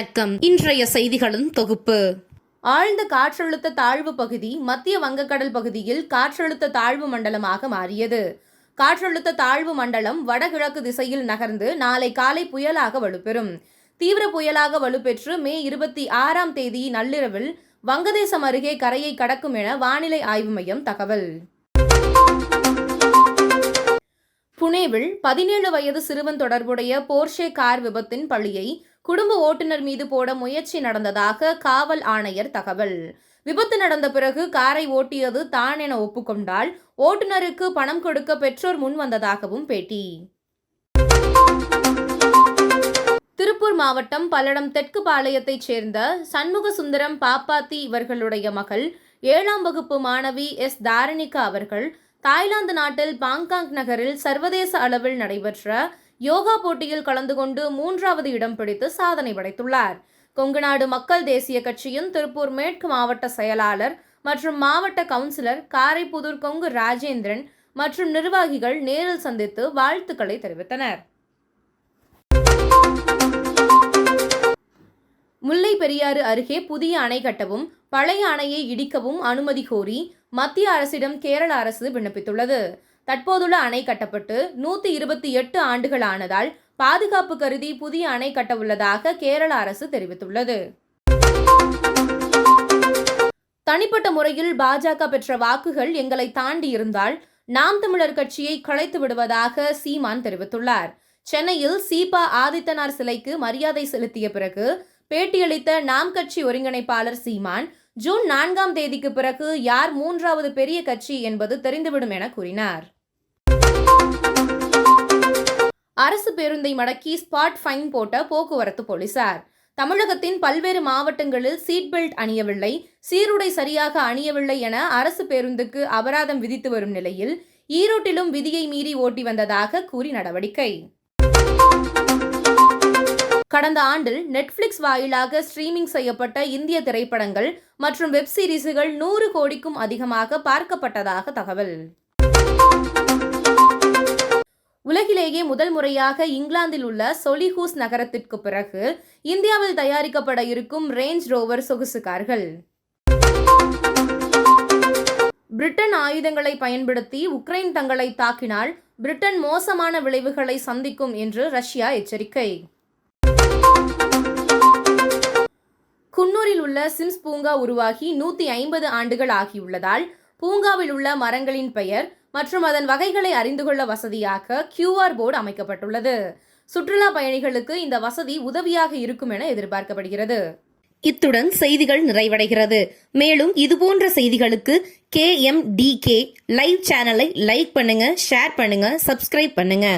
வணக்கம். இன்றைய செய்திகளின் தொகுப்பு. ஆழ்ந்த காற்றழுத்த தாழ்வு பகுதி மத்திய வங்கக்கடல் பகுதியில் காற்றழுத்த தாழ்வு மண்டலமாக மாறியது. காற்றழுத்த தாழ்வு மண்டலம் வடகிழக்கு திசையில் நகர்ந்து நாளை காலை புயலாக வலுப்பெறும். தீவிர புயலாக வலுப்பெற்று மே இருபத்தி ஆறாம் தேதி நள்ளிரவில் வங்கதேசம் அருகே கரையை கடக்கும் என வானிலை ஆய்வு மையம் தகவல். புனேவில் பதினேழு வயது சிறுவன் தொடர்புடைய போர்ஷே கார் விபத்தின் பழியை குடும்ப ஓட்டுநர் மீது போட முயற்சி நடந்ததாக காவல் ஆணையர் தகவல். விபத்து நடந்த பிறகு காரை ஓட்டியது தான் என ஒப்புக்கொண்டால் ஓட்டுநருக்கு பணம் கொடுக்க பெற்றோர் முன் வந்ததாகவும் பேட்டி. திருப்பூர் மாவட்டம் பல்லடம் தெற்கு பாளையத்தைச் சேர்ந்த சண்முக சுந்தரம் பாப்பாத்தி இவர்களுடைய மகள் ஏழாம் வகுப்பு மாணவி எஸ். தாரணிகா அவர்கள் தாய்லாந்து நாட்டில் பாங்காங் நகரில் சர்வதேச அளவில் நடைபெற்ற யோகா போட்டியில் கலந்து கொண்டு மூன்றாவது இடம் பிடித்து சாதனை படைத்துள்ளார். கொங்குநாடு மக்கள் தேசிய கட்சியின் திருப்பூர் மேற்கு மாவட்ட செயலாளர் மற்றும் மாவட்ட கவுன்சிலர் காரைப்புதூர் கொங்கு ராஜேந்திரன் மற்றும் நிர்வாகிகள் நேரில் சந்தித்து வாழ்த்துக்களை தெரிவித்தனர். முல்லை பெரியாறு அருகே புதிய அணை கட்டவும் பழைய அணையை இடிக்கவும் அனுமதி கோரி மத்திய அரசிடம் கேரள அரசு விண்ணப்பித்துள்ளது. தற்போதுள்ள அணை கட்டப்பட்டு நூத்தி இருபத்தி எட்டு ஆண்டுகள் ஆனதால் பாதுகாப்பு கருதி புதிய அணை கட்டவுள்ளதாக கேரள அரசு தெரிவித்துள்ளது. தனிப்பட்ட முறையில் பாஜக பெற்ற வாக்குகள் எங்களை தாண்டி இருந்தால் நாம் தமிழர் கட்சியை களைத்து விடுவதாக சீமான் தெரிவித்துள்ளார். சென்னையில் சீபா ஆதித்தனார் சிலைக்கு மரியாதை செலுத்திய பிறகு பேட்டியளித்த நாம் கட்சி ஒருங்கிணைப்பாளர் சீமான் ஜூன் நான்காம் தேதிக்கு பிறகு யார் மூன்றாவது பெரிய கட்சி என்பது தெரிந்துவிடும் என கூறினார். அரசு பேருந்தை மடக்கி ஸ்பாட் ஃபைன் போட்ட போக்குவரத்து போலீசார். தமிழகத்தின் பல்வேறு மாவட்டங்களில் சீட் பெல்ட் அணியவில்லை சீருடை சரியாக அணியவில்லை என அரசு பேருந்துக்கு அபராதம் விதித்து வரும் நிலையில் ஈரோட்டிலும் விதியை மீறி ஓட்டி வந்ததாக கூறி நடவடிக்கை. கடந்த ஆண்டில் நெட்ஃபிளிக்ஸ் வாயிலாக ஸ்ட்ரீமிங் செய்யப்பட்ட இந்திய திரைப்படங்கள் மற்றும் வெப் சீரிஸுகள் நூறு கோடிக்கும் அதிகமாக பார்க்கப்பட்டதாக தகவல். உலகிலேயே முதல் முறையாக இங்கிலாந்தில் உள்ள சொலிஹூஸ் நகரத்திற்கு பிறகு இந்தியாவில் தயாரிக்கப்பட இருக்கும் ரேஞ்ச் ரோவர் சொகுசு கார்கள் பிரிட்டன் ஆயுதங்களை பயன்படுத்தி உக்ரைன் தங்களை தாக்கினால் பிரிட்டன் மோசமான விளைவுகளை சந்திக்கும் என்று ரஷ்யா எச்சரிக்கை. குன்னூரில் உள்ள சிம்ஸ் பூங்கா உருவாகி நூற்றி ஐம்பது ஆண்டுகள் ஆகியுள்ளதால் பூங்காவில் உள்ள மரங்களின் பெயர் மற்றும் அதன் வகைகளை அறிந்து கொள்ள வசதியாக கியூஆர் போர்டு அமைக்கப்பட்டுள்ளது. சுற்றுலா பயணிகளுக்கு இந்த வசதி உதவியாக இருக்கும் என எதிர்பார்க்கப்படுகிறது. இத்துடன் செய்திகள் நிறைவடைகிறது. மேலும் இதுபோன்ற செய்திகளுக்கு K M D K live சேனலை லைக் பண்ணுங்க ஷேர் பண்ணுங்க சப்ஸ்கிரைப் பண்ணுங்க.